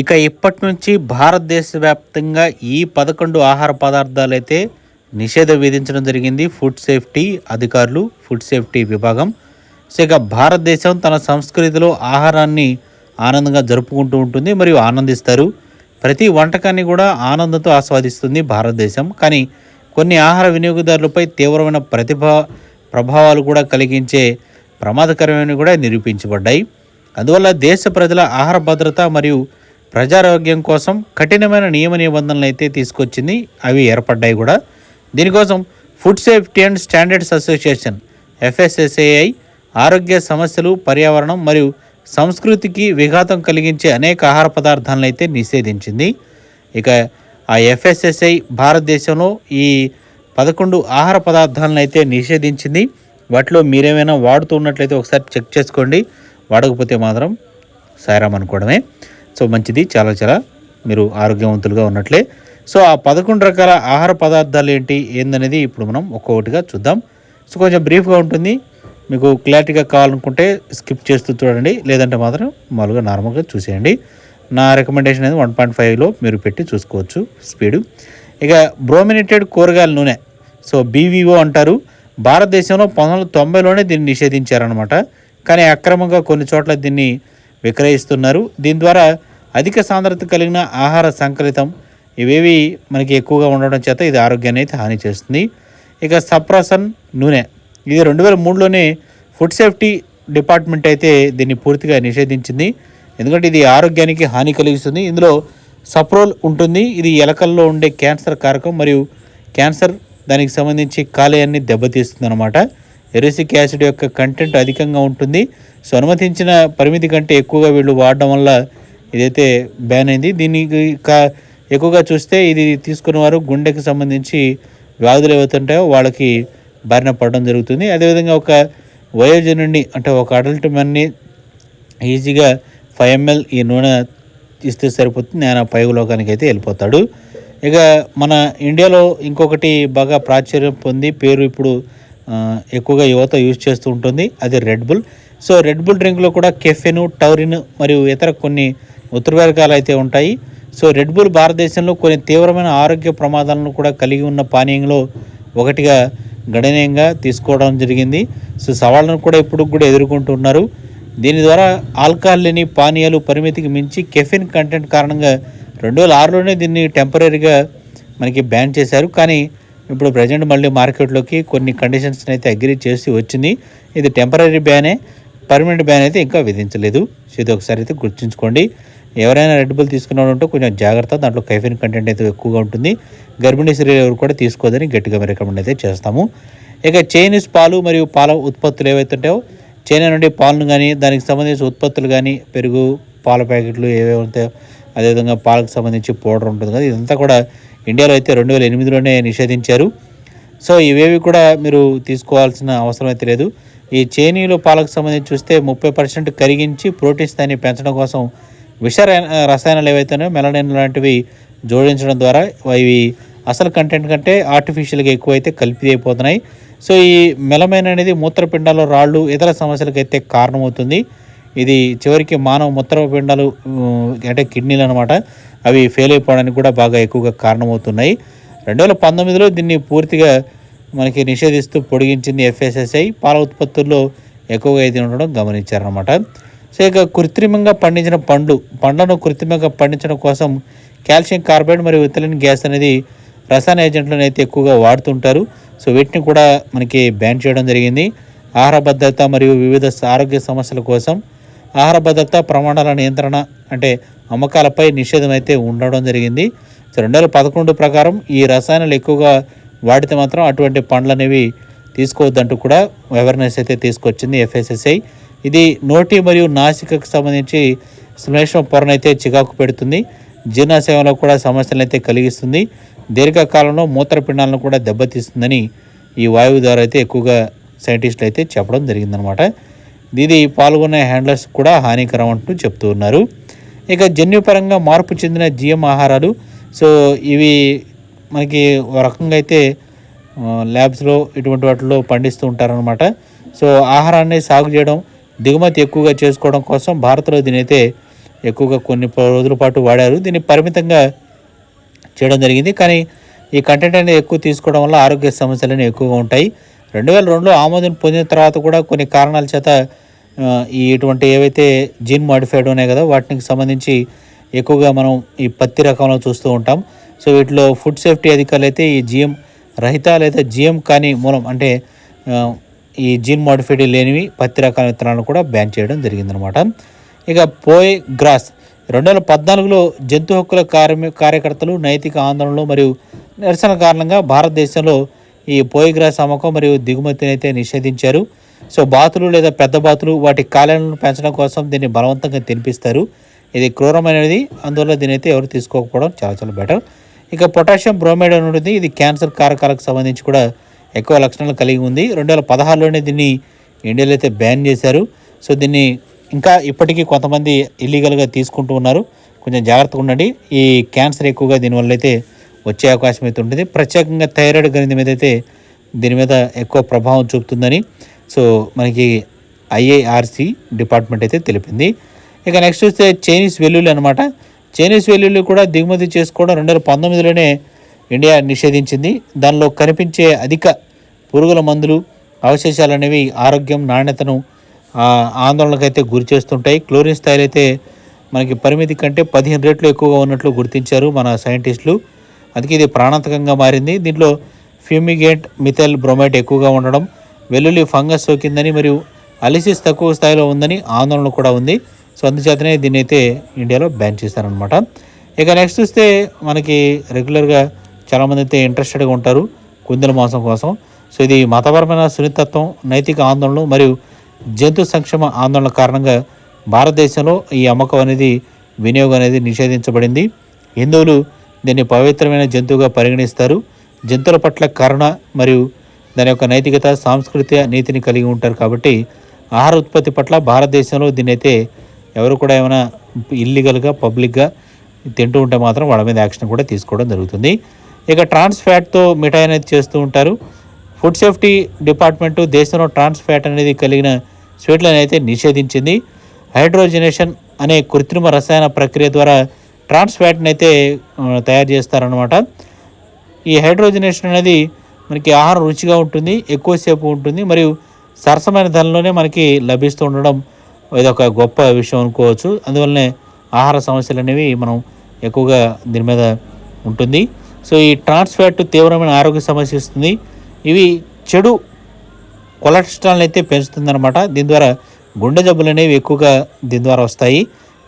ఇక ఇప్పటి నుంచి భారతదేశ వ్యాప్తంగా ఈ పదకొండు ఆహార పదార్థాలు అయితే నిషేధం విధించడం జరిగింది. ఫుడ్ సేఫ్టీ అధికారులు ఫుడ్ సేఫ్టీ విభాగం. సో ఇక భారతదేశం తన సంస్కృతిలో ఆహారాన్ని ఆనందంగా జరుపుకుంటూ ఉంటుంది మరియు ఆనందిస్తారు. ప్రతి వంటకాన్ని కూడా ఆనందంతో ఆస్వాదిస్తుంది భారతదేశం. కానీ కొన్ని ఆహార వినియోగదారులపై తీవ్రమైన ప్రతిభ ప్రభావాలు కూడా కలిగించే ప్రమాదకరమైనవి కూడా నిరూపించబడ్డాయి. అందువల్ల దేశ ప్రజల ఆహార భద్రత మరియు ప్రజారోగ్యం కోసం కఠినమైన నియమ నిబంధనలు అయితే తీసుకొచ్చింది. అవి ఏర్పడ్డాయి కూడా. దీనికోసం food safety and standards association FSSAI ఆరోగ్య సమస్యలు పర్యావరణం మరియు సంస్కృతికి విఘాతం కలిగించే అనేక ఆహార పదార్థాలను అయితే నిషేధించింది. ఇక ఆ ఎఫ్ఎస్ఎస్ఐ భారతదేశంలో ఈ పదకొండు ఆహార పదార్థాలను అయితే నిషేధించింది. వాటిలో మీరేమైనా వాడుతూ ఉన్నట్లయితే ఒకసారి చెక్ చేసుకోండి. వాడకపోతే మాత్రం సారామనుకోవడమే. సో మంచిది. చాలా చాలా మీరు ఆరోగ్యవంతులుగా ఉన్నట్లే. సో ఆ పదకొండు రకాల ఆహార పదార్థాలు ఏంటి ఏందనేది ఇప్పుడు మనం ఒక్కొక్కటిగా చూద్దాం. సో కొంచెం బ్రీఫ్గా ఉంటుంది. మీకు క్లారిటీగా కావాలనుకుంటే స్కిప్ చేస్తూ చూడండి. లేదంటే మాత్రం మామూలుగా నార్మల్గా చూసేయండి. నా రికమెండేషన్ అనేది వన్ పాయింట్ ఫైవ్లో మీరు పెట్టి చూసుకోవచ్చు స్పీడు. ఇక బ్రోమినేటెడ్ కూరగాయల నూనె. సో బీవీఓ అంటారు. భారతదేశంలో పంతొమ్మిది వందల తొంభైలోనే దీన్ని నిషేధించారనమాట కానీ అక్రమంగా కొన్ని చోట్ల దీన్ని విక్రయిస్తున్నారు. దీని ద్వారా అధిక సాంద్రత కలిగిన ఆహార సంకలితం ఇవేవి మనకి ఎక్కువగా ఉండడం చేత ఇది ఆరోగ్యాన్ని అయితే హాని చేస్తుంది. ఇక సప్రాసన్ నూనె. ఇది రెండు వేల మూడులోనే ఫుడ్ సేఫ్టీ డిపార్ట్మెంట్ అయితే దీన్ని పూర్తిగా నిషేధించింది. ఎందుకంటే ఇది ఆరోగ్యానికి హాని కలిగిస్తుంది. ఇందులో సప్రోల్ ఉంటుంది. ఇది ఎలకల్లో ఉండే క్యాన్సర్ కారకం మరియు క్యాన్సర్ దానికి సంబంధించి కాలేయాన్ని దెబ్బతీస్తుంది అనమాట ఎరిసిక్ యాసిడ్ యొక్క కంటెంట్ అధికంగా ఉంటుంది. సో అనుమతించిన పరిమితి కంటే ఎక్కువగా వీళ్ళు వాడడం వల్ల ఇదైతే బ్యాన్ అయింది. దీనికి కా ఎక్కువగా చూస్తే ఇది తీసుకున్న వారు గుండెకి సంబంధించి వ్యాధులు ఏవైతుంటాయో వాళ్ళకి బారిన పడడం జరుగుతుంది. అదేవిధంగా ఒక వయోజనుడిని అంటే ఒక అడల్ట్ మ్యాన్ని ఈజీగా ఫైవ్ ఎంఎల్ ఈ నూనె ఇస్తే సరిపోతుంది. ఆయన పైలోకానికి అయితే వెళ్ళిపోతాడు. ఇక మన ఇండియాలో ఇంకొకటి బాగా ప్రాచుర్యం పొంది పేరు ఇప్పుడు ఎక్కువగా యువత యూజ్ చేస్తూ ఉంటుంది. అది red bull so red bull డ్రింక్లో కూడా కెఫెన్ టౌరిన్ మరియు ఇతర కొన్ని ఉత్తరవర్గాలు అయితే ఉంటాయి. సో రెడ్ బుల్ భారతదేశంలో కొన్ని తీవ్రమైన ఆరోగ్య ప్రమాదాలను కూడా కలిగి ఉన్న పానీయంలో ఒకటిగా గణనీయంగా తీసుకోవడం జరిగింది. సో సవాళ్ళను కూడా ఇప్పుడు కూడా ఎదుర్కొంటున్నారు. దీని ద్వారా ఆల్కహాల్ లేని పానీయాలు పరిమితికి మించి కెఫిన్ కంటెంట్ కారణంగా రెండు వేల ఆరులోనే దీన్ని టెంపరీగా మనకి బ్యాన్ చేశారు. కానీ ఇప్పుడు ప్రజెంట్ మళ్ళీ మార్కెట్లోకి కొన్ని కండిషన్స్ని అయితే అగ్రి చేసి వచ్చింది. ఇది టెంపరీ బ్యానే పర్మనెంట్ బ్యాన్ అయితే ఇంకా విధించలేదు. సో ఇది ఒకసారి అయితే గుర్తుంచుకోండి. ఎవరైనా రెడ్ బుల్ తీసుకున్న ఉంటే కొంచెం జాగ్రత్త దాంట్లో కైఫిన్ కంటెంట్ అయితే ఎక్కువగా ఉంటుంది. గర్భిణీ స్త్రీలు ఎవరు కూడా తీసుకోదని గట్టిగా రికమెండ్ అయితే చేస్తాము. ఇక చైనీస్ పాలు మరియు పాల ఉత్పత్తులు ఏవైతే ఉంటాయో చైనా నుండి పాలను కానీ దానికి సంబంధించిన ఉత్పత్తులు కానీ పెరుగు పాల ప్యాకెట్లు ఏవే ఉంటాయో అదేవిధంగా పాలకు సంబంధించి పౌడర్ ఉంటుంది కదా ఇదంతా కూడా ఇండియాలో అయితే రెండు వేల ఎనిమిదిలోనే నిషేధించారు. సో ఇవేవి కూడా మీరు తీసుకోవాల్సిన అవసరం అయితే లేదు. ఈ చేనీలు పాలకు సంబంధించి చూస్తే ముప్పై పర్సెంట్ కరిగించి ప్రోటీన్ స్థాయిని పెంచడం కోసం విష రసాయనాలు ఏవైతేనో మెలనిన్ లాంటివి జోడించడం ద్వారా ఇవి అసలు కంటెంట్ కంటే ఆర్టిఫిషియల్గా ఎక్కువైతే కలిపి అయిపోతున్నాయి. సో ఈ మెలమైన అనేది మూత్రపిండాల్లో రాళ్ళు ఇతర సమస్యలకు అయితే కారణమవుతుంది. ఇది చివరికి మానవ మూత్రపిండాలు అంటే కిడ్నీలు అనమాట అవి ఫెయిల్ అయిపోవడానికి కూడా బాగా ఎక్కువగా కారణమవుతున్నాయి. రెండు వేల పంతొమ్మిదిలో దీన్ని పూర్తిగా మనకి నిషేధిస్తూ పొడిగించింది ఎఫ్ఎస్ఎస్ఐ పాల ఉత్పత్తుల్లో ఎక్కువగా అయితే ఉండడం గమనించారనమాట సో ఇక కృత్రిమంగా పండించిన పండ్లు పండ్లను కృత్రిమంగా పండించడం కోసం కాల్షియం కార్బైడ్ మరియు ఇథలిన్ గ్యాస్ అనేది రసాయన ఏజెంట్లను అయితే ఎక్కువగా వాడుతుంటారు. సో వీటిని కూడా మనకి బ్యాన్ చేయడం జరిగింది. ఆహార భద్రత మరియు వివిధ ఆరోగ్య సమస్యల కోసం ఆహార భద్రత ప్రమాణాల నియంత్రణ అంటే అమ్మకాలపై నిషేధం అయితే ఉండడం జరిగింది. రెండు వేల పదకొండు ప్రకారం ఈ రసాయనాలు ఎక్కువగా వాడితే మాత్రం అటువంటి పండ్లు అనేవి తీసుకోవద్దంటూ కూడా అవేర్నెస్ అయితే తీసుకొచ్చింది ఎఫ్ఎస్ఎస్ఐ ఇది నోటి మరియు నాసికకు సంబంధించి శ్లేష్మ పొరనైతే చికాకు పెడుతుంది. జీర్ణాశయంలో కూడా సమస్యలను అయితే కలిగిస్తుంది. దీర్ఘకాలంలో మూత్రపిండాలను కూడా దెబ్బతీస్తుందని ఈ వాయువు ద్వారా అయితే ఎక్కువగా సైంటిస్టులు అయితే చెప్పడం జరిగిందనమాట. ఇది పాల్గొనే హ్యాండ్లర్స్ కూడా హానికరం అంటూ చెప్తూ ఉన్నారు. ఇక జన్యుపరంగా మార్పు చెందిన జిఎం ఆహారాలు. సో ఇవి మనకి ఒక రకంగా అయితే ల్యాబ్స్లో ఇటువంటి వాటిలో పండిస్తూ ఉంటారనమాట సో ఆహారాన్ని సాగు చేయడం దిగుమతి ఎక్కువగా చేసుకోవడం కోసం భారత్లో దీనైతే ఎక్కువగా కొన్ని రోజుల పాటు వాడారు. దీన్ని పరిమితంగా చేయడం జరిగింది. కానీ ఈ కంటెంట్ అనేది ఎక్కువ తీసుకోవడం వల్ల ఆరోగ్య సమస్యలు అనేవి ఎక్కువగా ఉంటాయి. రెండు వేల రెండులో ఆమోదం పొందిన తర్వాత కూడా కొన్ని కారణాల చేత ఇటువంటి ఏవైతే జీన్ మాడిఫైడ్ ఉన్నాయి కదా వాటికి సంబంధించి ఎక్కువగా మనం ఈ పత్తి రకంలో చూస్తూ ఉంటాం. సో వీటిలో ఫుడ్ సేఫ్టీ అధికారులు అయితే ఈ జిఎం రహిత లేదా జిఎం కానీ మూలం అంటే ఈ జీన్ మాడిఫైడ్ లేనివి పత్తి రకాల విత్తనాలను కూడా బ్యాన్ చేయడం జరిగిందనమాట ఇక పోయ్ గ్రాస్. రెండు వేల పద్నాలుగులో జంతు హక్కుల కార్య కార్యకర్తలు నైతిక ఆందోళనలు మరియు నిరసన కారణంగా భారతదేశంలో ఈ పోయిగ్రాస్ అమ్మకం మరియు దిగుమతిని అయితే నిషేధించారు. సో బాతులు లేదా పెద్ద బాతులు వాటి కాలాలను పెంచడం కోసం దీన్ని బలవంతంగా తినిపిస్తారు. ఇది క్రూరమైనది. అందువల్ల దీని అయితే ఎవరు తీసుకోకపోవడం చాలా చాలా బెటర్. ఇక పొటాషియం బ్రోమైడ్ అని ఉంటుంది. ఇది క్యాన్సర్ కారకాలకు సంబంధించి కూడా ఎక్కువ లక్షణాలు కలిగి ఉంది. రెండు వేల పదహారులోనే దీన్ని ఇండియాలో అయితే బ్యాన్ చేశారు. సో దీన్ని ఇంకా ఇప్పటికీ కొంతమంది ఇల్లీగల్గా తీసుకుంటూ ఉన్నారు. కొంచెం జాగ్రత్తగా ఉండండి. ఈ క్యాన్సర్ ఎక్కువగా దీనివల్ల అయితే వచ్చే అవకాశం అయితే ఉంటుంది. ప్రత్యేకంగా థైరాయిడ్ గ్రంథి మీద అయితే దీని మీద ఎక్కువ ప్రభావం చూపుతుందని సో మనకి ఐఏఆర్సి డిపార్ట్మెంట్ అయితే తెలిపింది. ఇక నెక్స్ట్ వస్తే చైనీస్ వెల్లుల్లి అనమాట చైనీస్ వెల్లుల్లి కూడా దిగుమతి చేసుకోవడం రెండు వేల పంతొమ్మిదిలోనే ఇండియా నిషేధించింది. దానిలో కనిపించే అధిక పురుగుల మందులు అవశేషాలు అనేవి ఆరోగ్యం నాణ్యతను ఆందోళనకైతే గురి చేస్తుంటాయి. క్లోరిన్ స్థాయిలు అయితే మనకి పరిమితి కంటే పదిహేను రేట్లు ఎక్కువగా ఉన్నట్లు గుర్తించారు మన సైంటిస్టులు. అందుకే ఇది ప్రాణాంతకంగా మారింది. దీంట్లో ఫ్యూమిగేట్ మిథైల్ బ్రోమైట్ ఎక్కువగా ఉండడం వెల్లుల్లి ఫంగస్ సోకిందని మరియు అలిసిస్ తక్కువ స్థాయిలో ఉందని ఆందోళన కూడా ఉంది. సో అందుచేతనే దీన్ని అయితే ఇండియాలో బ్యాన్ చేస్తారనమాట ఇక నెక్స్ట్ చూస్తే మనకి రెగ్యులర్గా చాలామంది అయితే ఇంట్రెస్టెడ్గా ఉంటారు కుందెల మాంసం కోసం. సో ఇది మతపరమైన సున్నితత్వం నైతిక ఆందోళనలు మరియు జంతు సంక్షేమ ఆందోళన కారణంగా భారతదేశంలో ఈ అమ్మకం అనేది వినియోగం అనేది నిషేధించబడింది. హిందువులు దీన్ని పవిత్రమైన జంతువుగా పరిగణిస్తారు. జంతువుల పట్ల కరుణ మరియు దాని యొక్క నైతికత సాంస్కృతిక నీతిని కలిగి ఉంటారు కాబట్టి ఆహార ఉత్పత్తి పట్ల భారతదేశంలో దీన్ని అయితే ఎవరు కూడా ఏమైనా ఇల్లీగల్గా పబ్లిక్గా తింటూ ఉంటే మాత్రం వాళ్ళ మీద యాక్షన్ కూడా తీసుకోవడం జరుగుతుంది. ఇక ట్రాన్స్ ఫ్యాట్తో మిఠాయి అనేది చేస్తూ ఉంటారు. ఫుడ్ సేఫ్టీ డిపార్ట్మెంటు దేశంలో ట్రాన్స్ ఫ్యాట్ అనేది కలిగిన స్వీట్లను అయితే నిషేధించింది. హైడ్రోజనేషన్ అనే కృత్రిమ రసాయన ప్రక్రియ ద్వారా ట్రాన్స్ ఫ్యాట్ని అయితే తయారు చేస్తారనమాట ఈ హైడ్రోజనేషన్ అనేది మనకి ఆహారం రుచిగా ఉంటుంది ఎక్కువసేపు ఉంటుంది మరియు సరసమైన ధరలోనే మనకి లభిస్తూ ఉండడం ఇది ఒక గొప్ప విషయం అనుకోవచ్చు. అందువల్లనే ఆహార సమస్యలు అనేవి మనం ఎక్కువగా దీని మీద ఉంటుంది. సో ఈ ట్రాన్స్ ఫ్యాట్ తీవ్రమైన ఆరోగ్య సమస్య ఇస్తుంది. ఇవి చెడు కొలెస్ట్రాల్ని అయితే పెంచుతుందన్నమాట. దీని ద్వారా గుండె జబ్బులు అనేవి ఎక్కువగా దీని ద్వారా వస్తాయి.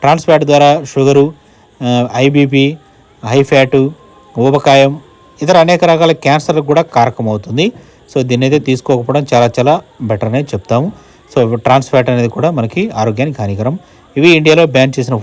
ట్రాన్స్ ఫ్యాట్ ద్వారా షుగరు ఐబీపీ హై ఫ్యాటు ఊబకాయం ఇతర అనేక రకాల క్యాన్సర్ కూడా కారకమవుతుంది. సో దీన్ని అయితే తీసుకోకపోవడం చాలా చాలా బెటర్ అనేది చెప్తాము. సో ట్రాన్స్ ఫ్యాట్ అనేది కూడా మనకి ఆరోగ్యానికి హానికరం. ఇవి ఇండియాలో బ్యాన్ చేసిన ఫుడ్.